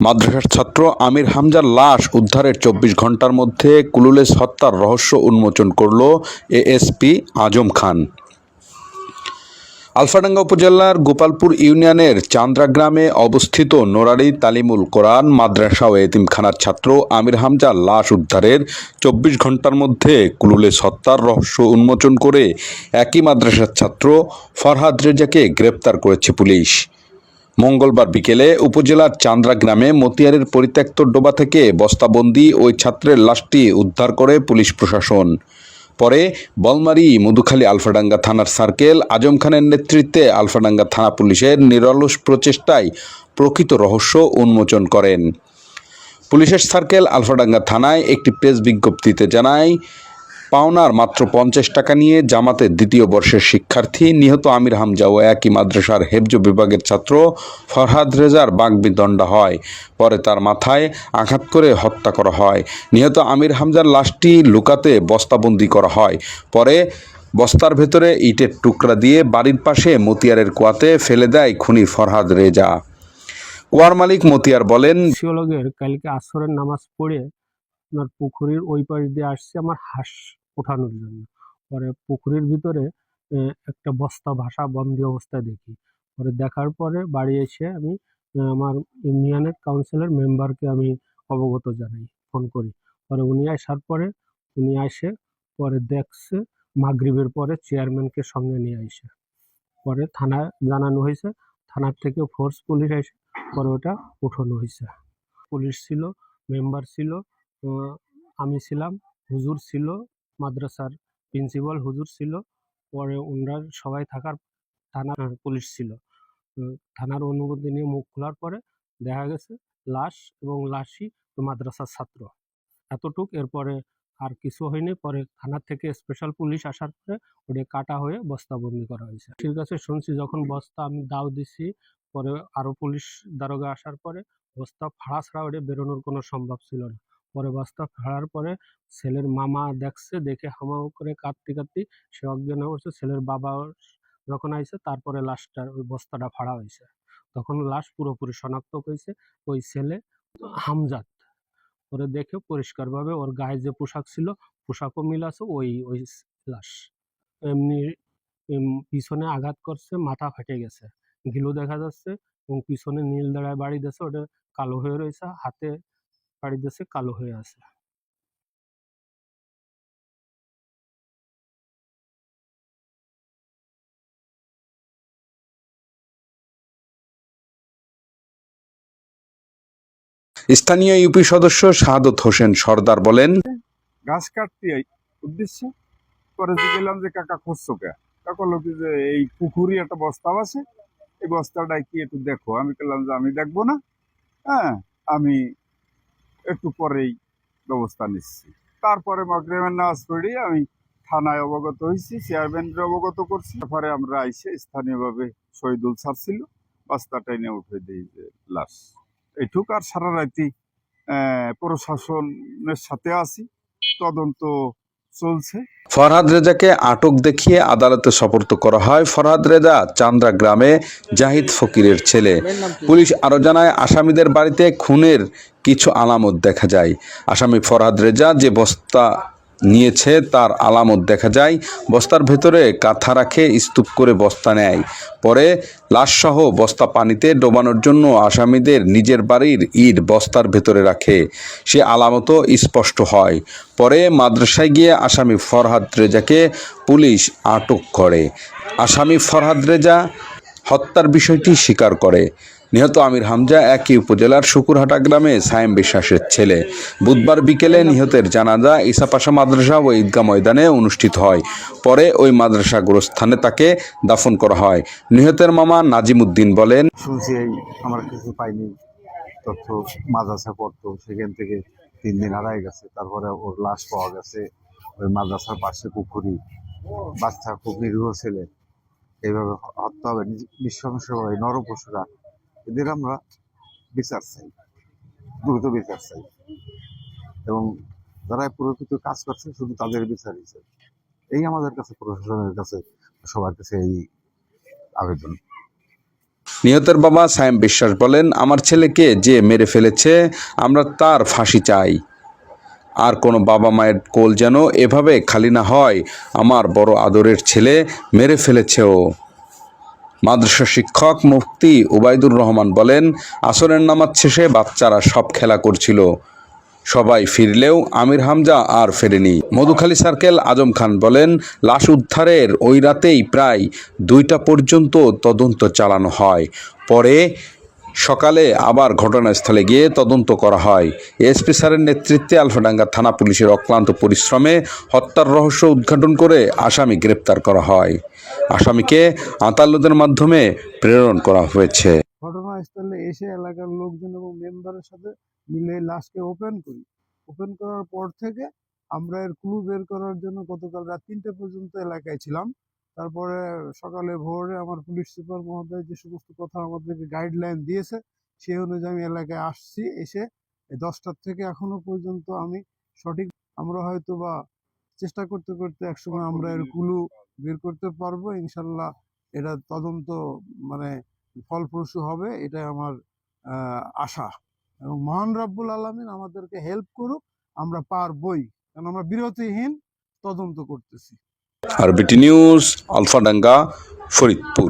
মাদ্রাসার ছাত্র আমির হামজার লাশ উদ্ধারের চব্বিশ ঘণ্টার মধ্যে কুলুলেস হত্যার রহস্য উন্মোচন করল এএসপি আজম খান। আলফাডাঙ্গা উপজেলার গোপালপুর ইউনিয়নের চান্দ্রা গ্রামে অবস্থিত নোরারি তালিমুল কোরআন মাদ্রাসা ও এতিমখানার ছাত্র আমির হামজার লাশ উদ্ধারের চব্বিশ ঘণ্টার মধ্যে কুলুলেস সত্তার রহস্য উন্মোচন করে একই মাদ্রাসার ছাত্র ফরহাদ রেজাকে গ্রেপ্তার করেছে পুলিশ। মঙ্গলবার বিকেলে উপজেলার চান্দ্রা গ্রামে মতিয়ারের পরিত্যক্ত ডোবা থেকে বস্তাবন্দি ওই ছাত্রের লাশটি উদ্ধার করে পুলিশ প্রশাসন। পরে বলমারি মধুখালী আলফাডাঙ্গা থানার সার্কেল আজম খানের নেতৃত্বে আলফাডাঙ্গা থানা পুলিশের নিরলস প্রচেষ্টায় প্রকৃত রহস্য উন্মোচন করেন। পুলিশের সার্কেল আলফাডাঙ্গা থানায় একটি প্রেস বিজ্ঞপ্তিতে জানায় পাওনার মাত্র পঞ্চাশ টাকা নিয়ে জামাতের দ্বিতীয় বর্ষের শিক্ষার্থী নিহত আমির হামজা ও একই মাদ্রাসার হেফজ বিভাগের ছাত্র ফরহাদ রেজার বাগবিদণ্ডা হয়। পরে তার মাথায় আঘাত করে হত্যা করা হয়। নিহত আমির হামজার লাশটি লুকাতে বস্তাবন্দি করা হয়। পরে বস্তার ভেতরে ইটের টুকরা দিয়ে বাড়ির পাশে মতিয়ারের কুয়াতে ফেলে দেয় খুনি ফরহাদ রেজা। কুয়ার মালিক মতিয়ার বলেন সিওলগের কালকে আসরের নামাজ পড়ে আপনার পুকুরের ওই পাশ দিয়ে আসছে, আমার হাঁস ওঠানোর জন্য। পরে পুকুরের ভিতরে একটা বস্তা ভাষা বন্দি অবস্থায় দেখি। পরে দেখার পরে বাড়ি এসে আমি আমার ইউনিয়নের কাউন্সিলর মেম্বারকে আমি অবগত জানাই ফোন করি। পরে উনি আসার পরে, উনি আসে, পরে দেখছে মাগরিবের পরে চেয়ারম্যানকে সঙ্গে নিয়ে আসে। পরে থানায় জানানো হয়েছে, থানার থেকে ফোর্স পুলিশ এসে পরে ওটা উঠানো হয়েছে। পুলিশ ছিল মেম্বার ছিল আমি ছিলাম, হুজুর ছিল মাদ্রাসার প্রিন্সিপাল হুজুর ছিল। পরে ওনারা সবাই থাকার থানা পুলিশ ছিল। থানার অনুমতি নিয়ে মুখ খোলার পরে দেখা গেছে লাশ এবং লাশই মাদ্রাসার ছাত্র। এতটুক, এরপরে আর কিছু হয়নি। পরে থানা থেকে স্পেশাল পুলিশ আসার পরে ওটা কাটা হয়ে বস্তাবন্দি করা হয়েছে। ঠিক আছে, শুনছি যখন বস্তা আমি দাও দিছি, পরে আরও পুলিশ দারোগা আসার পরে বস্তা ফাড়া ছাড়া ওটা বেরোনোর কোনো সম্ভব ছিল না। পরে বস্তা ফাড়ার পরে ছেলের মামা দেখছে, দেখে হামাও করে কাঁদতে কাঁদতে সে অজ্ঞান হয়ে পড়ছে। ছেলের বাবা যখন আইছে, তারপরে লাশটার ওই বস্তাটা ফাড়া হয়েছে। তখন লাশ পুরোপুরি শনাক্ত হয়েছে ওই ছেলে হামজাদ। পরে দেখে পরিষ্কারভাবে ওর গায়ে যে পোশাক ছিল, পোশাকও মিল আছে, ওই ওই লাশ। এমনি পিছনে আঘাত করছে, মাথা ফেটে গেছে। গিলু দেখা যাচ্ছে এবং পিছনে নীল দাঁড়ায় বাড়ি দিয়েছে ওটা কালো হয়ে রয়েছে, হাতে বাড়ি দিয়েছে কালো হয়ে আছে। স্থানীয় ইউপি সদস্য শাহাদত হোসেন সর্দার বলেন ঘাস কাটতে উদ্দেশ্য পরে যে গেলাম যে কাকা খুঁজছো কে? কাকা লোক যে এই পুকুরি একটা বস্তাও আছে এই বস্তাটাই কি একটু দেখো? আমি বললাম যে আমি দেখব না। হ্যাঁ আমি একটু পরেই ব্যবস্থা নিচ্ছি। তারপরে মাগরেমের নামাজ পড়ি, আমি থানায় অবগত হয়েছি, চেয়ারম্যানরা অবগত করছি। তারপরে আমরা আইসে স্থানীয়ভাবে শহীদুল স্যার ছিল টাইনে এনে উঠে দিই যে, লাশ। এইটুক আর সারা রাতি প্রশাসনের সাথে আছি। তদন্ত চলছে। ফরহাদ রেজাকে আটক দেখিয়ে আদালতে সোপর্দ করা হয়। ফরহাদ রেজা চান্দ্রা গ্রামে জাহিদ ফকিরের ছেলে। পুলিশ আরও জানায়, আসামিদের বাড়িতে খুনের কিছু আলামত দেখা যায়। আসামি ফরহাদ রেজা যে বস্তা নিয়েছে, তার আলামত দেখা যায়। বস্তার ভেতরে কাঁথা রাখে, স্তূপ করে বস্তা নেয়। পরে লাশসহ বস্তা পানিতে ডোবানোর জন্য আসামিদের নিজের বাড়ির ইট বস্তার ভেতরে রাখে। সে আলামতও স্পষ্ট হয়। পরে মাদ্রাসায় গিয়ে আসামি ফরহাদ রেজাকে পুলিশ আটক করে। আসামি ফরহাদ রেজা হত্যার বিষয়টি স্বীকার করে। নিহত আমির হামজা একই উপজেলার শুকুরহাটা গ্রামে সায়েম বিশ্বাসের ছেলে। বুধবার বিকেলে নিহতের জানাজা ইসাপাশা মাদ্রাসা ও ঈদগাহ ময়দানে অনুষ্ঠিত হয়। পরে ওই মাদ্রাসা গোরস্থানে তাকে দাফন করা হয়। নিহতের মামা নাজিম উদ্দিন বলেন, শুনছি আমরা কিছু পাইনি তথ্য, মাদ্রাসা পড়তো, সেখান থেকে তিন দিন হারাই গেছে, তারপরে ওর লাশ পাওয়া গেছে ওই মাদ্রাসার পাশে পুকুরি। বাচ্চা খুব নিরীহ ছেলে, এইভাবে হত্যা হবে নৃশংসভাবে নরপশুরা এদের আমরা বিচার চাই, দ্রুত বিচার চাই। এবং যারা প্রকৃত কাজ করছে, শুধু তাদের বিচারই চাই। এই আমাদের কাছে, প্রশাসনের কাছে, সবার কাছে এই আবেদন। নিহতের বাবা সায়েম বিশ্বাস বলেন, আমার ছেলেকে যে মেরে ফেলেছে, আমরা তার ফাঁসি চাই। আর কোনো বাবা মায়ের কোল যেন এভাবে খালি না হয়, আমার বড় আদরের ছেলে মেরে ফেলেছে ও মাদ্রাসা শিক্ষক মুফতি ওবায়দুর রহমান বলেন, আসরের নামাজ শেষে বাচ্চারা সব খেলা করছিল। সবাই ফিরলেও আমির হামজা আর ফেরেনি। মধুখালী সার্কেল আজম খান বলেন, লাশ উদ্ধারের ওই রাতেই প্রায় দুইটা পর্যন্ত তদন্ত চালানো হয়। পরে সকালে আবার ঘটনাস্থলে গিয়ে তদন্ত করা হয়। এসপি স্যারের নেতৃত্বে আলফাডাঙ্গা থানা পুলিশের অক্লান্ত পরিশ্রমে হত্যার রহস্য উদ্ঘাটন করে আসামি গ্রেপ্তার করা হয়। আসামিকে আদালতের মাধ্যমে প্রেরণ করা হয়েছে। ঘটনাস্থলে এসে এলাকার লোকজন এবং মেম্বারের সাথে মিলে লাশকে ওপেন করি। ওপেন করার পর থেকে আমরা এর ক্লু বের করার জন্য গতকাল রাত তিনটে পর্যন্ত এলাকায় ছিলাম। তারপরে সকালে ভোরে আমার পুলিশ সুপার মহোদয় যে সমস্ত কথা আমাদেরকে গাইডলাইন দিয়েছে সেই অনুযায়ী আমি এলাকায় আসছি এসে এই দশটার থেকে এখনও পর্যন্ত আমি সঠিক আমরা হয়তো বা চেষ্টা করতে করতে একসময় আমরা এর কুলু বের করতে পারব ইনশাল্লাহ এটা তদন্ত মানে ফলপ্রসূ হবে এটাই আমার আশা। এবং মহান রাব্বুল আলমিন আমাদেরকে হেল্প করুক আমরা পারবই। কারণ আমরা বিরতিহীন তদন্ত করতেছি। RBT news Alfadanga Faridpur